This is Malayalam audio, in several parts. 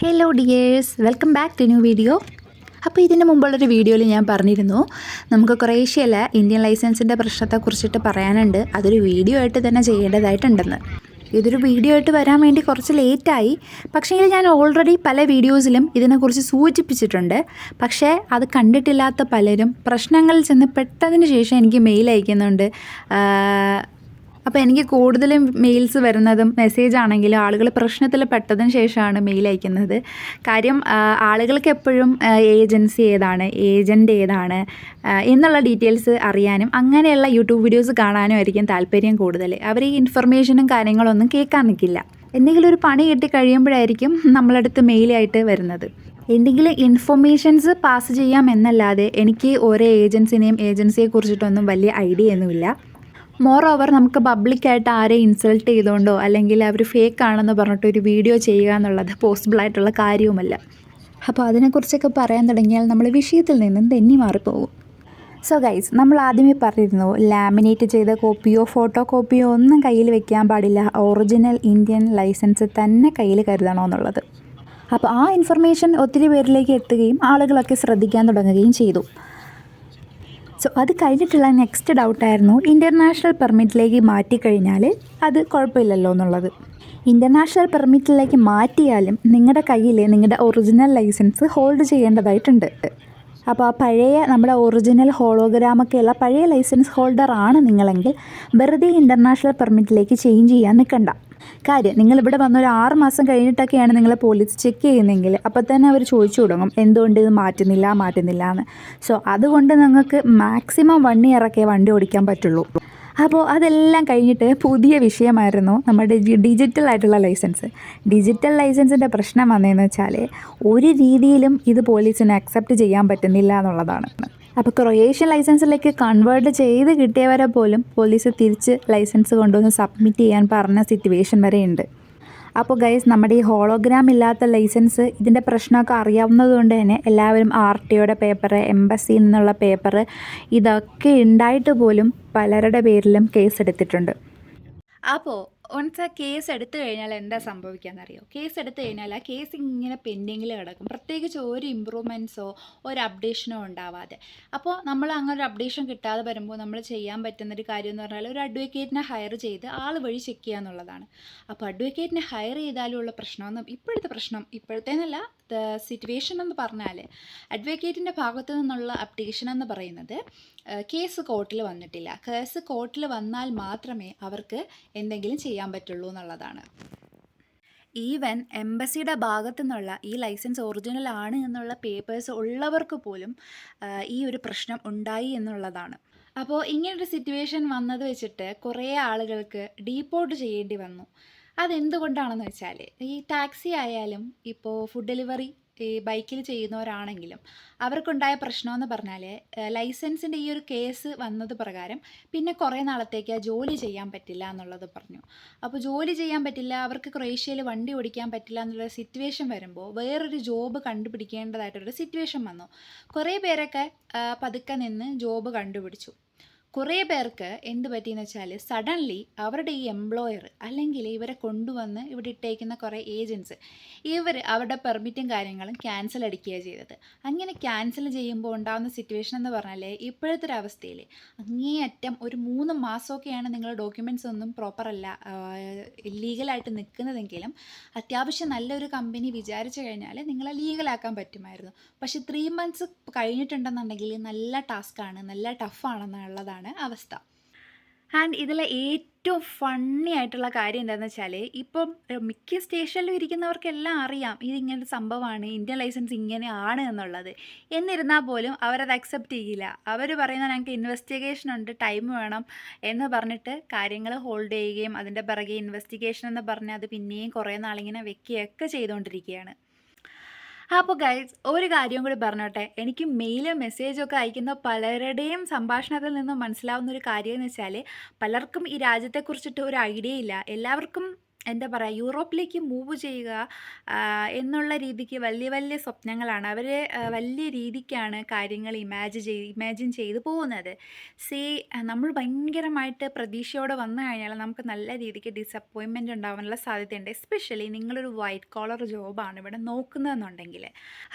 Hello dears welcome back to new video അപ്പോൾ ഇതിന് മുമ്പുള്ളൊരു വീഡിയോയിൽ ഞാൻ പറഞ്ഞിരുന്നു നമുക്ക് കുറേശ്ശിയല്ല ഇന്ത്യൻ ലൈസൻസിന്റെ പ്രശ്നത്തെക്കുറിച്ചിട്ട് പറയാനുണ്ട്. അതൊരു വീഡിയോ ആയിട്ട് തന്നെ ചെയ്യേണ്ടതായിട്ടുണ്ടെന്ന്. ഇതൊരു വീഡിയോ ആയിട്ട് വരാൻ വേണ്ടി കുറച്ച് ലേറ്റായി പക്ഷേങ്കിൽ ഞാൻ ഓൾറെഡി പല വീഡിയോസിലും ഇതിനെക്കുറിച്ച് സൂചിപ്പിച്ചിട്ടുണ്ട്. പക്ഷേ അത് കണ്ടിട്ടില്ലാത്ത പലരും പ്രശ്നങ്ങളിൽ ചെന്ന് പെട്ടതിന് ശേഷം എനിക്ക് മെയിൽ അയക്കുന്നുണ്ട്. അപ്പോൾ എനിക്ക് കൂടുതലും മെയിൽസ് വരുന്നതും മെസ്സേജ് ആണെങ്കിലും ആളുകൾ പ്രശ്നത്തിൽ പെട്ടതിന് ശേഷമാണ് മെയിൽ അയക്കുന്നത്. കാര്യം ആളുകൾക്ക് എപ്പോഴും ഏജൻസി ഏതാണ് ഏജന്റ് ഏതാണ് എന്നുള്ള ഡീറ്റെയിൽസ് അറിയാനും അങ്ങനെയുള്ള യൂട്യൂബ് വീഡിയോസ് കാണാനും ആയിരിക്കും താല്പര്യം കൂടുതൽ. അവർ ഈ ഇൻഫർമേഷനും കാര്യങ്ങളൊന്നും കേൾക്കാൻ നിൽക്കില്ല. എന്തെങ്കിലും ഒരു പണി കിട്ടി കഴിയുമ്പോഴായിരിക്കും നമ്മളടുത്ത് മെയിലായിട്ട് വരുന്നത്. എന്തെങ്കിലും ഇൻഫർമേഷൻസ് പാസ് ചെയ്യാം എന്നല്ലാതെ എനിക്ക് ഓരോ ഏജൻസിനെയും ഏജൻസിയെ കുറിച്ചിട്ടൊന്നും വലിയ ഐഡിയ ഒന്നുമില്ല. മോർ ഓവർ നമുക്ക് പബ്ലിക്കായിട്ട് ആരെ ഇൻസൾട്ട് ചെയ്തുകൊണ്ടോ അല്ലെങ്കിൽ അവർ ഫേക്ക് ആണെന്ന് പറഞ്ഞിട്ട് ഒരു വീഡിയോ ചെയ്യുക എന്നുള്ളത് പോസിബിളായിട്ടുള്ള കാര്യവുമല്ല. അപ്പോൾ അതിനെക്കുറിച്ചൊക്കെ പറയാൻ തുടങ്ങിയാൽ നമ്മൾ വിഷയത്തിൽ നിന്നും തെന്നി മാറിപ്പോകും. സോ ഗൈസ് നമ്മൾ ആദ്യമേ പറഞ്ഞിരുന്നു ലാമിനേറ്റ് ചെയ്ത കോപ്പിയോ ഫോട്ടോ കോപ്പിയോ ഒന്നും കയ്യിൽ വെക്കാൻ പാടില്ല. ഒറിജിനൽ ഇന്ത്യൻ ലൈസൻസ് തന്നെ കയ്യിൽ കരുതണമെന്നുള്ളത് അപ്പോൾ ആ ഇൻഫർമേഷൻ ഒത്തിരി പേരിലേക്ക് എത്തുകയും ആളുകളൊക്കെ ശ്രദ്ധിക്കാൻ തുടങ്ങുകയും ചെയ്തു. സോ അത് കഴിഞ്ഞിട്ടുള്ള നെക്സ്റ്റ് ഡൗട്ടായിരുന്നു ഇന്റർനാഷണൽ പെർമിറ്റിലേക്ക് മാറ്റിക്കഴിഞ്ഞാൽ അത് കുഴപ്പമില്ലല്ലോ എന്നുള്ളത്. ഇന്റർനാഷണൽ പെർമിറ്റിലേക്ക് മാറ്റിയാലും നിങ്ങളുടെ കയ്യിൽ നിങ്ങളുടെ ഒറിജിനൽ ലൈസൻസ് ഹോൾഡ് ചെയ്യേണ്ടതായിട്ടുണ്ട്. അപ്പോൾ ആ പഴയ നമ്മുടെ ഒറിജിനൽ ഹോളോഗ്രാമൊക്കെയുള്ള പഴയ ലൈസൻസ് ഹോൾഡർ ആണ് നിങ്ങളെങ്കിൽ വെറുതെ ഇന്റർനാഷണൽ പെർമിറ്റിലേക്ക് ചേഞ്ച് ചെയ്യാൻ നിൽക്കണ്ട കാര്യം നിങ്ങൾ ഇവിടെ വന്ന ഒരു ആറ് മാസം കഴിഞ്ഞിട്ടൊക്കെയാണ് നിങ്ങളെ പോലീസ് ചെക്ക് ചെയ്യുന്നതെങ്കിൽ അപ്പോൾ തന്നെ അവർ ചോദിച്ചു തുടങ്ങും എന്തുകൊണ്ട് ഇത് മാറ്റുന്നില്ല മാറ്റുന്നില്ല എന്ന്. സോ അതുകൊണ്ട് നിങ്ങൾക്ക് മാക്സിമം വൺ ഇയറൊക്കെ വണ്ടി ഓടിക്കാൻ പറ്റുള്ളൂ. അപ്പോൾ അതെല്ലാം കഴിഞ്ഞിട്ട് പുതിയ വിഷയമായിരുന്നു നമ്മുടെ ഡിജിറ്റൽ ആയിട്ടുള്ള ലൈസൻസ് ഡിജിറ്റൽ ലൈസൻസിന്റെ പ്രശ്നം വന്നതെന്ന് വെച്ചാൽ ഒരു രീതിയിലും ഇത് പോലീസിന് അക്സെപ്റ്റ് ചെയ്യാൻ പറ്റുന്നില്ല എന്നുള്ളതാണ്. അപ്പോൾ ക്രൊയേഷ്യൻ ലൈസൻസിലേക്ക് കൺവേർട്ട് ചെയ്ത് കിട്ടിയവരെ പോലും പോലീസ് തിരിച്ച് ലൈസൻസ് കൊണ്ടുവന്ന് സബ്മിറ്റ് ചെയ്യാൻ പറഞ്ഞ സിറ്റുവേഷൻ വരെ ഉണ്ട്. അപ്പോൾ ഗൈസ് നമ്മുടെ ഈ ഹോളോഗ്രാം ഇല്ലാത്ത ലൈസൻസ് ഇതിന്റെ പ്രശ്നമൊക്കെ അറിയാവുന്നത് കൊണ്ട് തന്നെ എല്ലാവരും ആർ ടി ഒയുടെ പേപ്പർ എംബസിയിൽ നിന്നുള്ള പേപ്പർ ഇതൊക്കെ ഉണ്ടായിട്ട് പോലും പലരുടെ പേരിലും കേസ് എടുത്തിട്ടുണ്ട്. അപ്പോൾ വൺസ് ആ കേസ് എടുത്തു കഴിഞ്ഞാൽ എന്താ സംഭവിക്കാന്നറിയോ? കേസ് എടുത്തു കഴിഞ്ഞാൽ ആ കേസ് ഇങ്ങനെ പെൻഡിങ്ങിൽ കിടക്കും. പ്രത്യേകിച്ച് ഒരു ഇമ്പ്രൂവ്മെന്റ്സോ ഒരു അപ്ഡേഷനോ ഉണ്ടാവാതെ. അപ്പോൾ നമ്മൾ അങ്ങനെ ഒരു അപ്ഡേഷൻ കിട്ടാതെ വരുമ്പോൾ നമ്മൾ ചെയ്യാൻ പറ്റുന്ന ഒരു കാര്യം എന്ന് പറഞ്ഞാൽ ഒരു അഡ്വക്കേറ്റിനെ ഹയർ ചെയ്ത് ആൾ വഴി ചെക്ക് ചെയ്യുക എന്നുള്ളതാണ്. അപ്പോൾ അഡ്വക്കേറ്റിനെ ഹയർ ചെയ്താലുള്ള പ്രശ്നമെന്ന് ഇപ്പോഴത്തെ പ്രശ്നം ഇപ്പോഴത്തേന്നല്ല സിറ്റുവേഷൻ എന്ന് പറഞ്ഞാൽ അഡ്വക്കേറ്റിന്റെ ഭാഗത്തു നിന്നുള്ള അപ്ഡേഷൻ എന്ന് പറയുന്നത് കേസ് കോർട്ടിൽ വന്നിട്ടില്ല. കേസ് കോർട്ടിൽ വന്നാൽ മാത്രമേ അവർക്ക് എന്തെങ്കിലും ചെയ്യാൻ പറ്റുള്ളൂ എന്നുള്ളതാണ്. ഈവൻ എംബസിയുടെ ഭാഗത്തു നിന്നുള്ള ഈ ലൈസൻസ് ഒറിജിനൽ ആണ് എന്നുള്ള പേപ്പേഴ്സ് ഉള്ളവർക്ക് പോലും ഈ ഒരു പ്രശ്നം ഉണ്ടായി എന്നുള്ളതാണ്. അപ്പോൾ ഇങ്ങനൊരു സിറ്റുവേഷൻ വന്നത് വെച്ചിട്ട് കുറേ ആളുകൾക്ക് ഡീപ്പോർട്ട് ചെയ്യേണ്ടി വന്നു. അതെന്തുകൊണ്ടാണെന്ന് വെച്ചാൽ ഈ ടാക്സി ആയാലും ഇപ്പോൾ ഫുഡ് ഡെലിവറി ഈ ബൈക്കിൽ ചെയ്യുന്നവരാണെങ്കിലും അവർക്കുണ്ടായ പ്രശ്നമെന്ന് പറഞ്ഞാൽ ലൈസൻസിന്റെ ഈ ഒരു കേസ് വന്നത് പ്രകാരം പിന്നെ കുറേ നാളത്തേക്ക് ജോലി ചെയ്യാൻ പറ്റില്ല എന്നുള്ളത് പറഞ്ഞു. അപ്പോൾ ജോലി ചെയ്യാൻ പറ്റില്ല അവർക്ക് ക്രൊയേഷ്യയിൽ വണ്ടി ഓടിക്കാൻ പറ്റില്ല എന്നുള്ള സിറ്റുവേഷൻ വരുമ്പോൾ വേറൊരു ജോബ് കണ്ടുപിടിക്കേണ്ടതായിട്ടൊരു സിറ്റുവേഷൻ വന്നു. കുറേ പേരൊക്കെ പതുക്കെ നിന്ന് ജോബ് കണ്ടുപിടിച്ചു. കുറേ പേർക്ക് എന്ത് പറ്റിയെന്ന് വെച്ചാൽ സഡൻലി അവരുടെ ഈ എംപ്ലോയർ അല്ലെങ്കിൽ ഇവരെ കൊണ്ടുവന്ന് ഇവിടെ ഇട്ടേക്കുന്ന കുറേ ഏജൻസ് ഇവർ അവരുടെ പെർമിറ്റും കാര്യങ്ങളും ക്യാൻസൽ അടിക്കുകയാണ് ചെയ്തത്. അങ്ങനെ ക്യാൻസൽ ചെയ്യുമ്പോൾ ഉണ്ടാകുന്ന സിറ്റുവേഷൻ എന്ന് പറഞ്ഞാൽ ഇപ്പോഴത്തെ ഒരു അവസ്ഥയിൽ അങ്ങേയറ്റം ഒരു മൂന്ന് മാസമൊക്കെയാണ് നിങ്ങൾ ഡോക്യുമെന്റ്സ് ഒന്നും പ്രോപ്പറല്ല ലീഗലായിട്ട് നിൽക്കുന്നതെങ്കിലും അത്യാവശ്യം നല്ലൊരു കമ്പനി വിചാരിച്ചു കഴിഞ്ഞാൽ നിങ്ങളെ ലീഗലാക്കാൻ പറ്റുമായിരുന്നു. പക്ഷേ ത്രീ മന്ത്സ് കഴിഞ്ഞിട്ടുണ്ടെന്നുണ്ടെങ്കിൽ നല്ല ടാസ്ക്കാണ് നല്ല ടഫാണെന്നുള്ളതാണ് അവസ്ഥ. ആൻഡ് ഇതിലെ ഏറ്റവും ഫണ്ണി ആയിട്ടുള്ള കാര്യം എന്താണെന്ന് വെച്ചാൽ ഇപ്പം മിക്ക സ്റ്റേഷനിലും ഇരിക്കുന്നവർക്കെല്ലാം അറിയാം ഇതിങ്ങനൊരു സംഭവമാണ് ഇന്ത്യൻ ലൈസൻസ് ഇങ്ങനെയാണ് എന്നുള്ളത്. എന്നിരുന്നാൽ പോലും അവരത് അക്സെപ്റ്റ് ചെയ്യില്ല. അവർ പറയുന്ന ഞങ്ങൾക്ക് ഇൻവെസ്റ്റിഗേഷൻ ഉണ്ട് ടൈം വേണം എന്ന് പറഞ്ഞിട്ട് കാര്യങ്ങൾ ഹോൾഡ് ചെയ്യുകയും അതിന്റെ പിറകെ ഇൻവെസ്റ്റിഗേഷൻ എന്ന് പറഞ്ഞ് അത് പിന്നെയും കുറേ നാളിങ്ങനെ വെക്കുകയൊക്കെ ചെയ്തുകൊണ്ടിരിക്കുകയാണ്. അപ്പോൾ ഗൈസ് ഒരു കാര്യം കൂടി പറഞ്ഞോട്ടെ. എനിക്ക് മെയിൽ മെസ്സേജൊക്കെ അയക്കുന്ന പലരുടെയും സംഭാഷണത്തിൽ നിന്നും മനസ്സിലാവുന്ന ഒരു കാര്യം എന്ന് വെച്ചാൽ പലർക്കും ഈ രാജ്യത്തെക്കുറിച്ചിട്ട് ഒരു ഐഡിയ ഇല്ല. എല്ലാവർക്കും എന്താ പറയുക യൂറോപ്പിലേക്ക് മൂവ് ചെയ്യുക എന്നുള്ള രീതിക്ക് വലിയ വലിയ സ്വപ്നങ്ങളാണ്. അവർ വലിയ രീതിക്കാണ് കാര്യങ്ങൾ ഇമാജിൻ ചെയ്ത് ഇമാജിൻ ചെയ്ത് പോകുന്നത്. സേ നമ്മൾ ഭയങ്കരമായിട്ട് പ്രതീക്ഷയോടെ വന്നു കഴിഞ്ഞാൽ നമുക്ക് നല്ല രീതിക്ക് ഡിസപ്പോയിൻമെന്റ് ഉണ്ടാവാനുള്ള സാധ്യതയുണ്ട്. എസ്പെഷ്യലി നിങ്ങളൊരു വൈറ്റ് കോളർ ജോബാണ് ഇവിടെ നോക്കുന്നതെന്നുണ്ടെങ്കിൽ.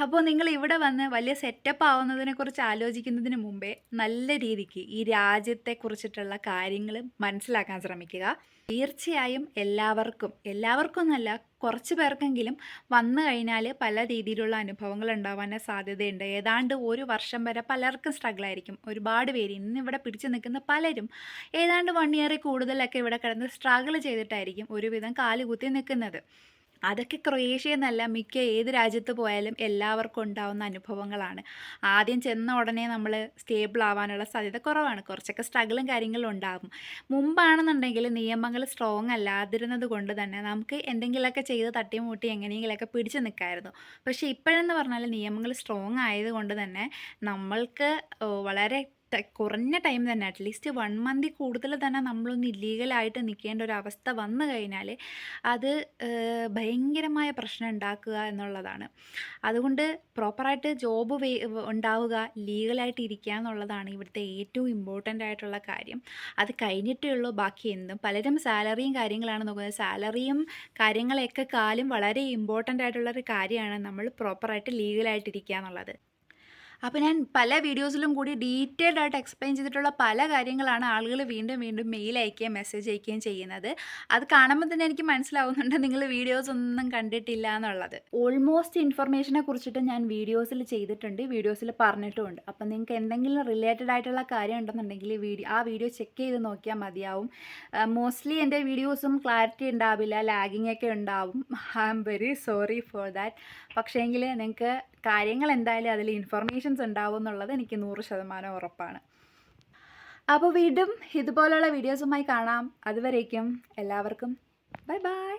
അപ്പോൾ നിങ്ങൾ ഇവിടെ വന്ന് വലിയ സെറ്റപ്പ് ആവുന്നതിനെക്കുറിച്ച് ആലോചിക്കുന്നതിന് മുമ്പേ നല്ല രീതിക്ക് ഈ രാജ്യത്തെക്കുറിച്ചിട്ടുള്ള കാര്യങ്ങൾ മനസ്സിലാക്കാൻ ശ്രമിക്കുക. തീർച്ചയായും എല്ലാവർക്കും എല്ലാവർക്കും എന്നല്ല കുറച്ച് പേർക്കെങ്കിലും വന്നു കഴിഞ്ഞാൽ പല രീതിയിലുള്ള അനുഭവങ്ങൾ ഉണ്ടാവാൻ സാധ്യതയുണ്ട്. ഏതാണ്ട് ഒരു വർഷം വരെ പലർക്കും സ്ട്രഗിൾ ആയിരിക്കും. ഒരുപാട് പേര് ഇന്ന് ഇവിടെ പിടിച്ചു നിൽക്കുന്ന പലരും ഏതാണ്ട് വൺ ഇയറിൽ കൂടുതലൊക്കെ ഇവിടെ കിടന്ന് സ്ട്രഗിൾ ചെയ്തിട്ടായിരിക്കും ഒരുവിധം കാലുകുത്തി നിൽക്കുന്നത്. അതൊക്കെ ക്രൊയേഷ്യ എന്നല്ല മിക്ക ഏത് രാജ്യത്ത് പോയാലും എല്ലാവർക്കും ഉണ്ടാവുന്ന അനുഭവങ്ങളാണ്. ആദ്യം ചെന്ന ഉടനെ നമ്മൾ സ്റ്റേബിൾ ആവാനുള്ള സാധ്യത കുറവാണ്. കുറച്ചൊക്കെ സ്ട്രഗിളും കാര്യങ്ങളും ഉണ്ടാകും മുമ്പാണെന്നുണ്ടെങ്കിൽ നിയമങ്ങൾ സ്ട്രോങ് അല്ലാതിരുന്നത് കൊണ്ട് തന്നെ നമുക്ക് എന്തെങ്കിലുമൊക്കെ ചെയ്ത് തട്ടിമുട്ടി എങ്ങനെയെങ്കിലുമൊക്കെ പിടിച്ചു നിൽക്കായിരുന്നു. പക്ഷേ ഇപ്പോഴെന്ന് പറഞ്ഞാൽ നിയമങ്ങൾ സ്ട്രോങ് ആയതുകൊണ്ട് തന്നെ നമ്മൾക്ക് വളരെ കുറഞ്ഞ ടൈം തന്നെ അറ്റ്ലീസ്റ്റ് വൺ മന്തിൽ കൂടുതൽ തന്നെ നമ്മളൊന്ന് ഇല്ലീഗലായിട്ട് നിൽക്കേണ്ട ഒരു അവസ്ഥ വന്നു കഴിഞ്ഞാൽ അത് ഭയങ്കരമായ പ്രശ്നം ഉണ്ടാക്കുക എന്നുള്ളതാണ്. അതുകൊണ്ട് പ്രോപ്പറായിട്ട് ജോബ് ഉണ്ടാവുക ലീഗലായിട്ട് ഇരിക്കുക എന്നുള്ളതാണ് ഇവിടുത്തെ ഏറ്റവും ഇമ്പോർട്ടന്റ് ആയിട്ടുള്ള കാര്യം. അത് കഴിഞ്ഞിട്ടേ ഉള്ളൂ ബാക്കി എന്തും. പലരും സാലറിയും കാര്യങ്ങളാണ് നോക്കുന്നത്. സാലറിയും കാര്യങ്ങളൊക്കെ കാലും വളരെ ഇമ്പോർട്ടന്റ് ആയിട്ടുള്ളൊരു കാര്യമാണ് നമ്മൾ പ്രോപ്പറായിട്ട് ലീഗലായിട്ട് ഇരിക്കുക എന്നുള്ളത്. അപ്പോൾ ഞാൻ പല വീഡിയോസിലും കൂടി ഡീറ്റെയിൽഡ് ആയിട്ട് എക്സ്പ്ലെയിൻ ചെയ്തിട്ടുള്ള പല കാര്യങ്ങളാണ് ആളുകൾ വീണ്ടും വീണ്ടും മെയിൽ അയക്കുകയും മെസ്സേജ് അയക്കുകയും ചെയ്യുന്നത്. അത് കാണുമ്പോൾ തന്നെ എനിക്ക് മനസ്സിലാവുന്നുണ്ട് നിങ്ങൾ വീഡിയോസ് ഒന്നും കണ്ടിട്ടില്ല എന്നുള്ളത്. ഓൾമോസ്റ്റ് ഇൻഫർമേഷനെ കുറിച്ചിട്ട് ഞാൻ വീഡിയോസിൽ ചെയ്തിട്ടുണ്ട് വീഡിയോസിൽ പറഞ്ഞിട്ടുമുണ്ട്. അപ്പം നിങ്ങൾക്ക് എന്തെങ്കിലും റിലേറ്റഡ് ആയിട്ടുള്ള കാര്യം ഉണ്ടെന്നുണ്ടെങ്കിൽ വീഡിയോ ആ വീഡിയോ ചെക്ക് ചെയ്ത് നോക്കിയാൽ മതിയാവും. മോസ്റ്റ്ലി എന്റെ വീഡിയോസും ക്ലാരിറ്റി ഉണ്ടാവില്ല ലാഗിങ് ഒക്കെ ഉണ്ടാവും. I am very sorry for that പക്ഷേങ്കിൽ നിങ്ങൾക്ക് കാര്യങ്ങൾ എന്തായാലും അതിൽ ഇൻഫർമേഷൻസ് ഉണ്ടാവും എന്നുള്ളത് എനിക്ക് നൂറ് ശതമാനം ഉറപ്പാണ്. അപ്പോൾ വീണ്ടും ഇതുപോലുള്ള വീഡിയോസുമായി കാണാം. അതുവരേക്കും എല്ലാവർക്കും. Bye bye